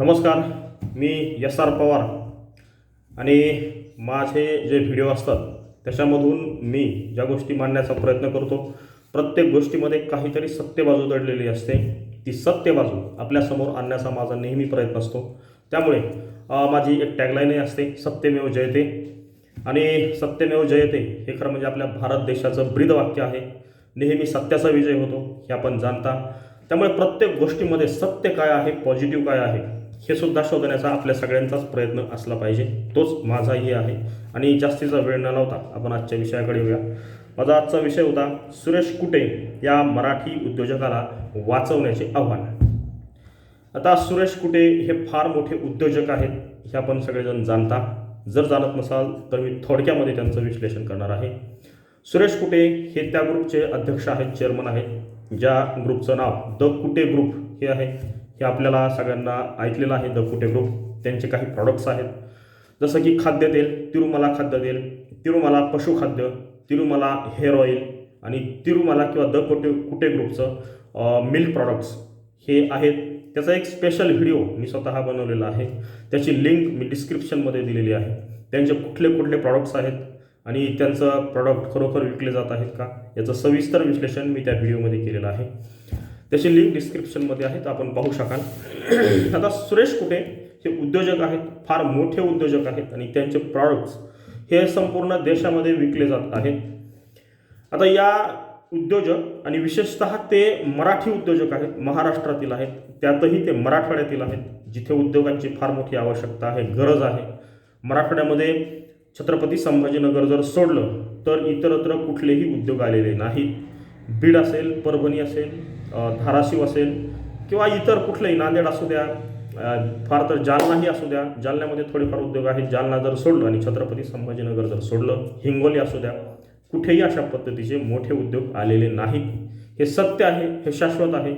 नमस्कार मी S R Pawar. आणि माझे जे व्हिडिओ असतात त्याच्यामधून मी ज्या गोष्टी मांडण्याचा प्रयत्न करतो प्रत्येक गोष्टीमध्ये काहीतरी सत्य बाजू दडलेली असते. ती सत्य बाजू आपल्यासमोर आणण्याचा माझा नेहमी प्रयत्न असतो. त्यामुळे माझी एक टॅगलाईनही असते सत्यमेव जयते. आणि सत्यमेव जयते हे खरं म्हणजे आपल्या भारत देशाचं ब्रीदवाक्य आहे. नेहमी सत्याचा विजय होतो हे आपण जाणता. त्यामुळे प्रत्येक गोष्टीमध्ये सत्य काय आहे पॉझिटिव्ह काय आहे हे सुद्धा शोधण्याचा आपल्या सगळ्यांचाच प्रयत्न असला पाहिजे. तोच माझाही आहे. आणि जास्तीचा वेळ न लावता आपण आजच्या विषयाकडे येऊया. माझा आजचा विषय होता सुरेश कुटे या मराठी उद्योजकाला वाचवण्याचे आव्हान. आता सुरेश कुटे हे फार मोठे उद्योजक आहेत हे आपण सगळेजण जाणता. जर जाणत नसाल तर मी थोडक्यामध्ये त्यांचं विश्लेषण करणार आहे. सुरेश कुटे हे त्या ग्रुपचे अध्यक्ष आहेत चेअरमन आहेत ज्या ग्रुपचं नाव द कुटे ग्रुप हे आहे. हे आपल्याला सगळ्यांना ऐकलेलं आहे. द कुटे ग्रुप त्यांचे काही प्रॉडक्ट्स आहेत. जसं की खाद्यतेल तिरुमला खाद्यतेल तिरुमला पशुखाद्य तिरुमला हेअर ऑइल आणि तिरुमला किंवा द कुटे कुटे ग्रुपचं मिल्क प्रॉडक्ट्स हे आहेत. त्याचा एक स्पेशल व्हिडिओ मी स्वतः बनवलेला आहे. त्याची लिंक मी डिस्क्रिप्शनमध्ये दिलेली आहे. त्यांचे कुठले कुठले प्रॉडक्ट्स आहेत आणि त्यांचं प्रॉडक्ट खरोखर विकले जात आहेत का याचं सविस्तर विश्लेषण मी त्या व्हिडिओमध्ये केलेलं आहे. त्याची लिंक डिस्क्रिप्शनमध्ये आहे तर आपण पाहू शकाल. आता सुरेश कुटे हे उद्योजक आहेत फार मोठे उद्योजक आहेत आणि त्यांचे प्रॉडक्ट्स हे संपूर्ण देशामध्ये विकले जात आहेत. आता या उद्योजक आणि विशेषतः ते मराठी उद्योजक आहेत महाराष्ट्रातील आहेत त्यातही ते मराठवाड्यातील आहेत जिथे उद्योगांची फार मोठी आवश्यकता आहे गरज आहे. मराठवाड्यामध्ये छत्रपती संभाजीनगर जर सोडलं तर इतरत्र कुठलेही उद्योग आलेले नाहीत. बीड असेल परभणी असेल धाराशिव असेल किंवा इतर कुठलंही नांदेड असू द्या फार तर जालनाही असू द्या. जालन्यामध्ये थोडेफार उद्योग आहेत. जालना जर सोडलं आणि छत्रपती संभाजीनगर जर सोडलं हिंगोली असू द्या कुठेही अशा पद्धतीचे मोठे उद्योग आलेले नाहीत. हे सत्य आहे हे शाश्वत आहे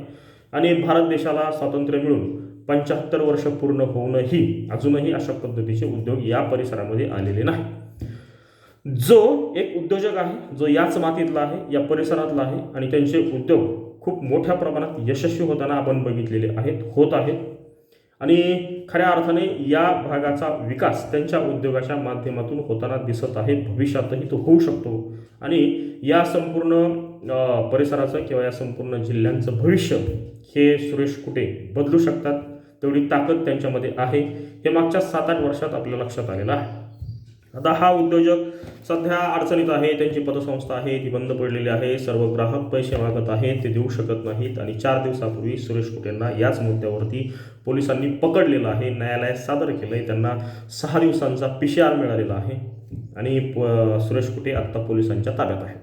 आणि भारत देशाला स्वातंत्र्य मिळून पंच्याहत्तर वर्ष पूर्ण होऊनही अजूनही अशा पद्धतीचे उद्योग या परिसरामध्ये आलेले नाही जो एक उद्योजक आहे जो याच मातीतला आहे या परिसरातला आहे आणि त्यांचे उद्योग खूप मोठ्या प्रमाणात यशस्वी होताना आपण बघितलेले आहेत होत आहेत. आणि खऱ्या अर्थाने या भागाचा विकास त्यांच्या उद्योगाच्या माध्यमातून होताना दिसत आहे भविष्यातही तो होऊ शकतो. आणि या संपूर्ण परिसराचं किंवा या संपूर्ण जिल्ह्यांचं भविष्य हे सुरेश कुटे बदलू शकतात. तेवढी ताकद त्यांच्यामध्ये आहे. हे मागच्या सात आठ वर्षात आपल्या लक्षात आलेलं आहे. आता हा उद्योजक सध्या अडचणीत आहे त्यांची पतसंस्था आहे ती बंद पडलेली आहे सर्व ग्राहक पैसे मागत आहेत ते देऊ शकत नाहीत आणि चार दिवसापूर्वी सुरेश कुटेंना याच मुद्द्यावरती पोलिसांनी पकडलेलं आहे न्यायालयात सादर केलं आहे त्यांना सहा दिवसांचा पी सी आर मिळालेला आहे आणि प सुरेश कुटे आत्ता पोलिसांच्या ताब्यात आहे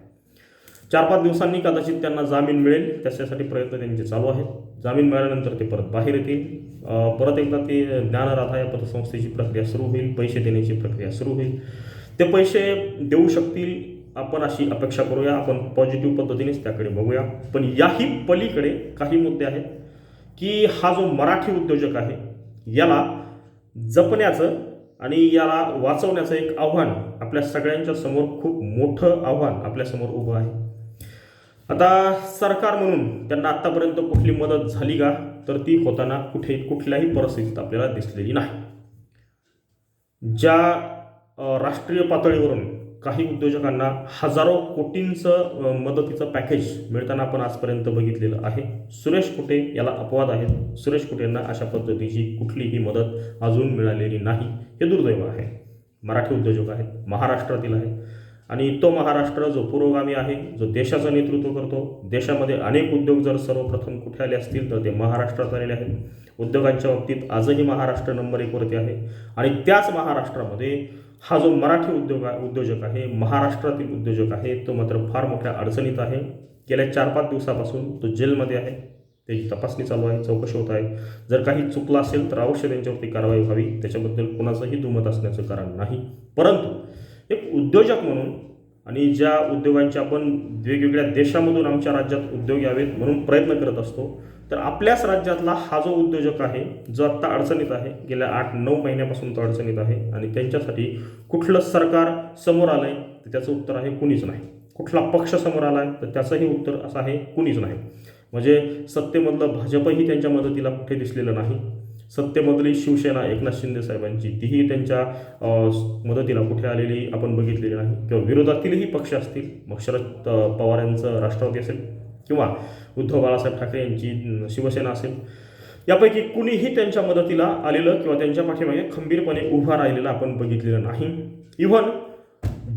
चार पाच दिवसांनी कदाचित त्यांना जामीन मिळेल त्याच्यासाठी प्रयत्न त्यांचे चालू आहेत. जामीन मिळाल्यानंतर ते परत बाहेर येतील. परत एकदा ते ज्ञानराधा या पतसंस्थेची प्रक्रिया सुरू होईल पैसे देण्याची प्रक्रिया सुरू होईल. ते पैसे देऊ शकतील. आपण अशी अपेक्षा करूया. आपण पॉझिटिव्ह पद्धतीनेच त्याकडे बघूया. पण याही पलीकडे काही मुद्दे आहेत की हा जो मराठी उद्योजक आहे याला जपण्याचं आणि याला वाचवण्याचं एक आव्हान आपल्या सगळ्यांच्या समोर खूप मोठं आव्हान आपल्यासमोर उभं आहे. आता सरकार म्हणून त्यांना आत्तापर्यंत कुठली मदत झाली का? तर ती होताना कुठे कुठल्याही परिस्थितीत आपल्याला दिसलेली नाही. ज्या राष्ट्रीय पातळीवरून काही उद्योजकांना हजारो कोटींचं मदतीचं पॅकेज मिळताना आपण आजपर्यंत बघितलेलं आहे. सुरेश कुटे याला अपवाद आहेत. सुरेश कुटेंना अशा पद्धतीची कुठलीही मदत अजून मिळालेली नाही. हे दुर्दैव आहे. मराठी उद्योजक आहेत. महाराष्ट्रातील आहेत. आणि तो महाराष्ट्र जो पुरोगामी आहे जो देशाचं नेतृत्व करतो देशामध्ये अनेक उद्योग जर सर्वप्रथम कुठे आले असतील तर ते महाराष्ट्रात आलेले आहेत. उद्योगांच्या बाबतीत आजही महाराष्ट्र नंबर एकवरती आहे. आणि त्याच महाराष्ट्रामध्ये हा जो मराठी उद्योग उद्योजक आहे महाराष्ट्रातील उद्योजक आहे तो मात्र फार मोठ्या अडचणीत आहे. गेल्या चार पाच दिवसापासून तो जेलमध्ये आहे. त्याची तपासणी चालू आहे चौकशी होत आहे. जर काही चुकलं असेल तर अवश्य त्यांच्यावरती कारवाई व्हावी. त्याच्याबद्दल कोणाचंही दुमत असण्याचं कारण नाही. परंतु एक उद्योजक म्हणून आणि ज्या उद्योगांचे आपण वेगवेगळ्या देशामधून आमच्या राज्यात उद्योग यावेत म्हणून प्रयत्न करत असतो तर आपल्याच राज्यातला हा जो उद्योजक आहे जो आत्ता अडचणीत आहे गेल्या आठ नऊ महिन्यापासून तो अडचणीत आहे आणि त्यांच्यासाठी कुठलं सरकार समोर आलं आहे तर त्याचं उत्तर आहे कुणीच नाही. कुठला पक्ष समोर आला आहे तर त्याचंही उत्तर असं आहे कुणीच नाही. म्हणजे सत्तेमधलं भाजपही त्यांच्या मदतीला कुठे दिसलेलं नाही. सत्तेमधली शिवसेना एकनाथ शिंदे साहेबांची तीही त्यांच्या मदतीला कुठे आलेली आपण बघितलेली नाही. किंवा विरोधातीलही पक्ष असतील मग शरद पवार यांचं राष्ट्रवादी असेल किंवा उद्धव बाळासाहेब ठाकरे यांची शिवसेना असेल. यापैकी कुणीही त्यांच्या मदतीला आलेलं किंवा त्यांच्या पाठीमागे खंबीरपणे उभा राहिलेलं आपण बघितलेलं नाही. इव्हन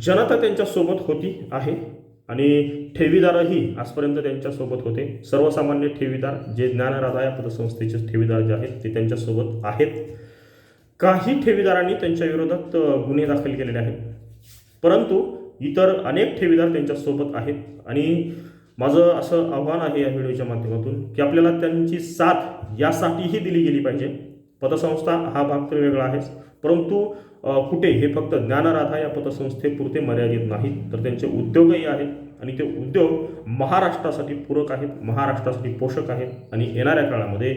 जनता त्यांच्यासोबत होती आहे. आणि ठेवीदारही आजपर्यंत त्यांच्यासोबत होते. सर्वसामान्य ठेवीदार जे ज्ञानराधा या पतसंस्थेचे ठेवीदार जे आहेत ते त्यांच्यासोबत आहेत. काही ठेवीदारांनी त्यांच्या विरोधात गुन्हे दाखल केलेले आहेत. परंतु इतर अनेक ठेवीदार त्यांच्यासोबत आहेत. आणि माझं असं आव्हान आहे या व्हिडिओच्या माध्यमातून की आपल्याला त्यांची साथ यासाठीही दिली गेली पाहिजे. पतसंस्था हा भाग तर वेगळा आहेच. परंतु कुठे? हे फक्त ज्ञानराधा या पतसंस्थेपुरते मर्यादित नाहीत. तर त्यांचे उद्योगही आहेत आणि ते उद्योग महाराष्ट्रासाठी पूरक आहेत महाराष्ट्रासाठी पोषक आहेत. आणि येणाऱ्या काळामध्ये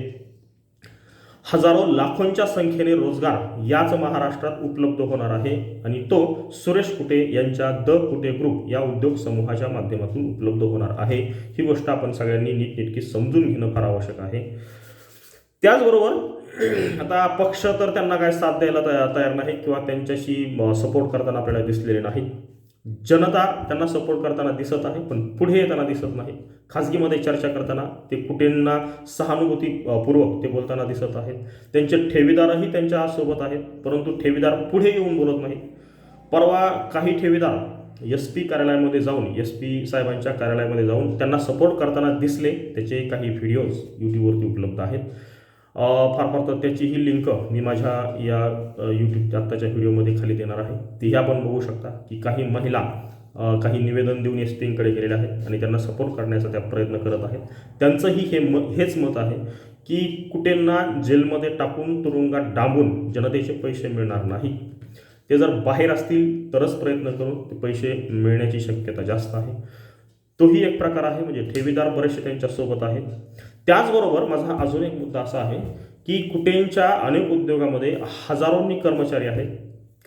हजारो लाखोंच्या संख्येने रोजगार याच महाराष्ट्रात उपलब्ध होणार आहे आणि तो सुरेश कुटे यांच्या द कुटे ग्रुप या उद्योग समूहाच्या माध्यमातून उपलब्ध होणार आहे. ही गोष्ट आपण सगळ्यांनी नीटनेटकी समजून घेणं फार आवश्यक आहे. त्याचबरोबर आता पक्ष तर त्यांना काय साथ द्यायला तयार तयार नाही किंवा त्यांच्याशी सपोर्ट करताना आपल्याला दिसलेले नाही जनता त्यांना सपोर्ट करताना दिसत आहे पण पुढे येताना दिसत नाही. खाजगीमध्ये चर्चा करताना ते कुटेंना सहानुभूतीपूर्वक ते बोलताना दिसत आहेत. त्यांचे ठेवीदारही त्यांच्यासोबत आहेत परंतु ठेवीदार पुढे येऊन बोलत नाहीत. परवा काही ठेवीदार एस पी कार्यालयामध्ये जाऊन एस पी साहेबांच्या कार्यालयामध्ये जाऊन त्यांना सपोर्ट करताना दिसले त्याचे काही व्हिडिओज यूट्यूबवरती उपलब्ध आहेत. फार फार तर त्याचीही लिंक मी माझ्या या यूट्यूबच्या आत्ताच्या व्हिडिओमध्ये खाली देणार आहे. तीही आपण बघू शकता की काही महिला काही निवेदन देऊन एस पींकडे गेलेल्या आहेत आणि त्यांना सपोर्ट करण्याचा त्या प्रयत्न करत आहेत. त्यांचंही हे म हेच मत आहे की कुठेंना जेलमध्ये टाकून तुरुंगात डांबून जनतेचे पैसे मिळणार नाही. ते जर बाहेर असतील तरच प्रयत्न करून ते पैसे मिळण्याची शक्यता जास्त आहे. तोही एक प्रकार आहे म्हणजे ठेवीदार बरेचसे त्यांच्यासोबत आहेत. त्याचबरोबर माझा अजून एक मुद्दा असा आहे की कुटेंच्या अनेक उद्योगामध्ये हजारोंनी कर्मचारी आहेत.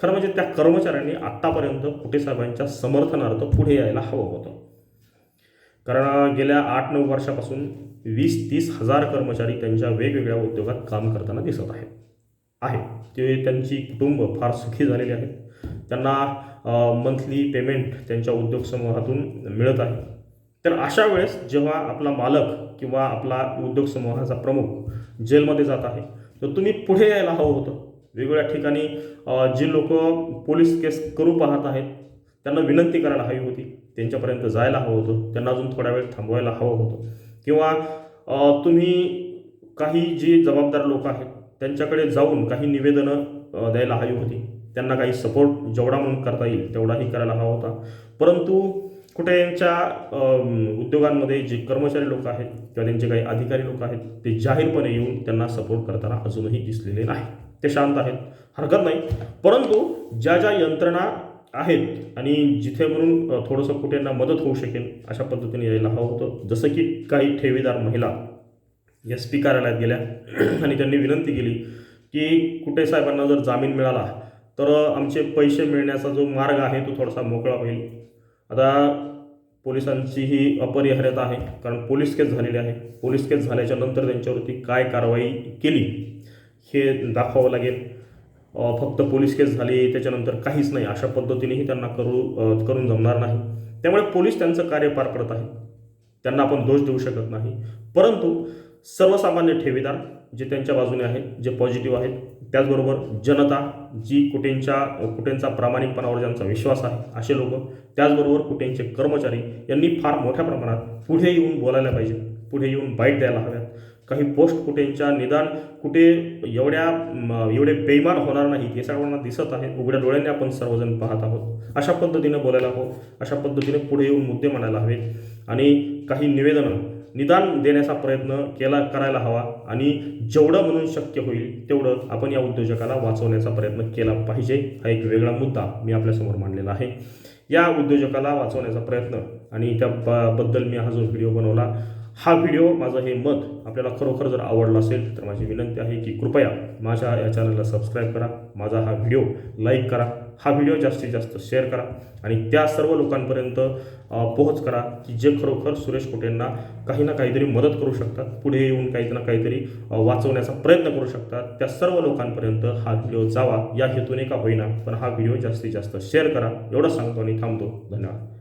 खरं म्हणजे त्या कर्मचाऱ्यांनी आत्तापर्यंत कुटे साहेबांच्या समर्थनार्थ पुढे यायला हवं होतं. कारण गेल्या आठ नऊ वर्षापासून वीस तीस हजार कर्मचारी त्यांच्या वेगवेगळ्या उद्योगात काम करताना दिसत आहेत. आहे ते त्यांची कुटुंब फार सुखी झालेली आहेत. त्यांना मंथली पेमेंट त्यांच्या उद्योग समूहातून मिळत आहे. तर अशा वेळेस जेव्हा आपला मालक किंवा आपला उद्योग समूहाचा प्रमुख जेलमध्ये जात आहे. तर तुम्ही पुढे यायला हवं होतं. वेगवेगळ्या ठिकाणी जी जे लोक पोलीस केस करू पाहत आहेत त्यांना विनंती करायला हवी होती. त्यांच्यापर्यंत जायला हवं होतं. त्यांना अजून थोडा वेळ थांबवायला हवं होतं. किंवा तुम्ही काही जे जबाबदार लोक आहेत त्यांच्याकडे जाऊन काही निवेदनं द्यायला हवी होती. त्यांना काही सपोर्ट जेवढा म्हणून करता येईल तेवढाही करायला हवा होता. परंतु कुठे यांच्या उद्योगांमध्ये जे कर्मचारी लोक आहेत किंवा त्यांचे काही अधिकारी लोक आहेत ते जाहीरपणे येऊन त्यांना सपोर्ट करताना अजूनही दिसलेले नाही. ते शांत आहेत. हरकत नाही. परंतु ज्या ज्या यंत्रणा आहेत आणि जिथे म्हणून थोडंसं थोडंसं कुठेंना मदत होऊ शकेल अशा पद्धतीने यायला हवं होतं. जसं की काही ठेवीदार महिला एस पी कार्यालयात गेल्या आणि त्यांनी विनंती केली की कुठे साहेबांना जर जामीन मिळाला तर आमचे पैसे मिळण्याचा जो मार्ग आहे तो थोडासा मोकळा होईल. आता पोलिसांचीही अपरिहार्यता आहे. कारण पोलीस केस झालेली आहे पोलीस केस झाल्याच्यानंतर त्यांच्यावरती काय कारवाई केली हे दाखवावं लागेल. फक्त पोलीस केस झाली त्याच्यानंतर काहीच नाही अशा पद्धतीनेही त्यांना करू करून जमणार नाही. त्यामुळे पोलीस त्यांचं कार्य पार पडत आहे त्यांना आपण दोष देऊ शकत नाही. परंतु सर्वसामान्य ठेवीदार जे त्यांच्या बाजूने आहेत जे पॉझिटिव्ह आहेत त्याचबरोबर जनता जी कुटेंच्या कुटेंचा प्रामाणिकपणावर ज्यांचा विश्वास आहे असे लोक त्याचबरोबर कुटेंचे कर्मचारी यांनी फार मोठ्या प्रमाणात पुढे येऊन बोलायला पाहिजे पुढे येऊन बाईट द्यायला हव्यात. काही पोस्ट कुटेंच्या निदान कुठे एवढ्या एवढे बेईमान होणार नाहीत हे सर्वांना दिसत आहे उघड्या डोळ्यांनी आपण सर्वजण पाहत आहोत. अशा पद्धतीनं बोलायला हवं अशा पद्धतीने पुढे येऊन मुद्दे मांडायला हवेत. आणि काही निवेदनं निदान देण्याचा प्रयत्न केला करायला हवा. आणि जेवढं म्हणून शक्य होईल तेवढं आपण या उद्योजकाला वाचवण्याचा प्रयत्न केला पाहिजे. हा एक वेगळा मुद्दा मी आपल्यासमोर मांडलेला आहे. या उद्योजकाला वाचवण्याचा प्रयत्न आणि त्या ब- बद्दल मी हा जो व्हिडिओ बनवला हा व्हिडिओ माझं हे मत आपल्याला खरोखर जर आवडला असेल तर माझी विनंती आहे की कृपया माझ्या या चॅनलला सबस्क्राईब करा. माझा हा व्हिडिओ लाईक करा. हा व्हिडिओ जास्तीत जास्त शेअर करा आणि त्या सर्व लोकांपर्यंत पोहोच करा की जे खरोखर सुरेश कोटेंना काही ना काहीतरी मदत करू शकतात पुढे येऊन काही ना काहीतरी वाचवण्याचा प्रयत्न करू शकतात. त्या सर्व लोकांपर्यंत हा व्हिडिओ जावा या हेतूने का होईना पण हा व्हिडिओ जास्तीत जास्त शेअर करा. एवढं सांगतो आणि थांबतो. धन्यवाद.